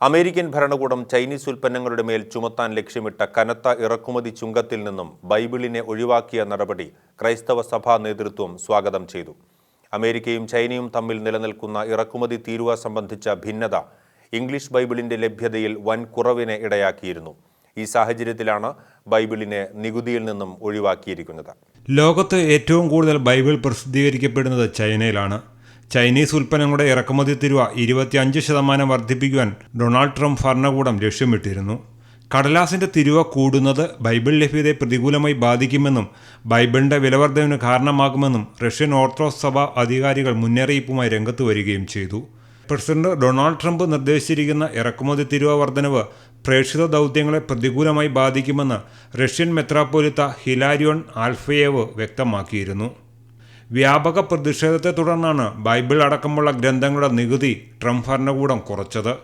American ഭരണകൂടം Chinese ഉൽപ്പന്നങ്ങളുടെ മേൽ ചുമത്താൻ ലക്ഷ്യമിട്ട കനത്ത ഇറക്കുമതി ചുങ്കത്തിൽ നിന്നും ബൈബിളിനെ ഒഴിവാക്കിയ നടപടി ക്രൈസ്തവ സഭാ നേതൃത്വം സ്വാഗതം ചെയ്തു. അമേരിക്കയും ചൈനയും തമ്മിൽ നിലനിൽക്കുന്ന ഇറക്കുമതി തീരുവ സംബന്ധിച്ച ഭിന്നത ഇംഗ്ലീഷ് ബൈബിളിന്റെ ലഭ്യതയിൽ വൻ കുറവിനെ ഇടയാക്കിയിരുന്നു. ഈ സാഹചര്യത്തിലാണ് ബൈബിളിനെ നികുതിയിൽ നിന്നും ഒഴിവാക്കിയിരിക്കുന്നത്. ലോകത്ത് ഏറ്റവും കൂടുതൽ ബൈബിൾ പ്രസിദ്ധീകരിക്കപ്പെടുന്നത് ചൈനയിലാണ്. ചൈനീസ് ഉൽപ്പന്നങ്ങളുടെ ഇറക്കുമതി തിരുവ ഇരുപത്തിയഞ്ച് ശതമാനം വർദ്ധിപ്പിക്കുവാൻ ഡൊണാൾഡ് ട്രംപ് ഭരണകൂടം ലക്ഷ്യമിട്ടിരുന്നു. കടലാസിന്റെ തിരുവ കൂടുന്നത് ബൈബിൾ ലഭ്യതയെ പ്രതികൂലമായി ബാധിക്കുമെന്നും ബൈബിളിന്റെ വിലവർദ്ധനവിന് കാരണമാകുമെന്നും റഷ്യൻ ഓർത്തഡോക്സ് സഭ അധികാരികൾ മുന്നറിയിപ്പുമായി രംഗത്ത് വരികയും ചെയ്തു. പ്രസിഡന്റ് ഡൊണാൾഡ് ട്രംപ് നിർദ്ദേശിച്ചിരിക്കുന്ന ഇറക്കുമതി തിരുവ വർധനവ് പ്രേക്ഷിത ദൗത്യങ്ങളെ പ്രതികൂലമായി ബാധിക്കുമെന്ന് റഷ്യൻ മെത്രാപ്പോലിത്ത ഹിലാരിയോൺ ആൽഫയേവ് വ്യക്തമാക്കിയിരുന്നു. വ്യാപക പ്രതിഷേധത്തെ തുടർന്നാണ് ബൈബിൾ അടക്കമുള്ള ഗ്രന്ഥങ്ങളുടെ നികുതി ട്രംപ് ഭരണകൂടം കുറച്ചത്.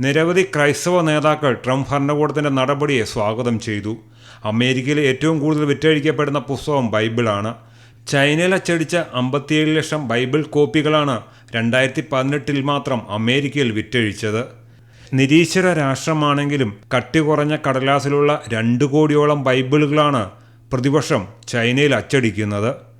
നിരവധി ക്രൈസ്തവ നേതാക്കൾ ട്രംപ് ഭരണകൂടത്തിന്റെ നടപടിയെ സ്വാഗതം ചെയ്തു. അമേരിക്കയിൽ ഏറ്റവും കൂടുതൽ വിറ്റഴിക്കപ്പെടുന്ന പുസ്തകം ബൈബിളാണ്. ചൈനയിൽ അച്ചടിച്ച അമ്പത്തിയേഴ് ലക്ഷം ബൈബിൾ കോപ്പികളാണ് രണ്ടായിരത്തി പതിനെട്ടിൽ മാത്രം അമേരിക്കയിൽ വിറ്റഴിച്ചത്. നിരീശ്വര രാഷ്ട്രമാണെങ്കിലും കട്ടി കുറഞ്ഞ കടലാസിലുള്ള രണ്ട് കോടിയോളം ബൈബിളുകളാണ് പ്രതിവർഷം ചൈനയിൽ അച്ചടിക്കുന്നത്.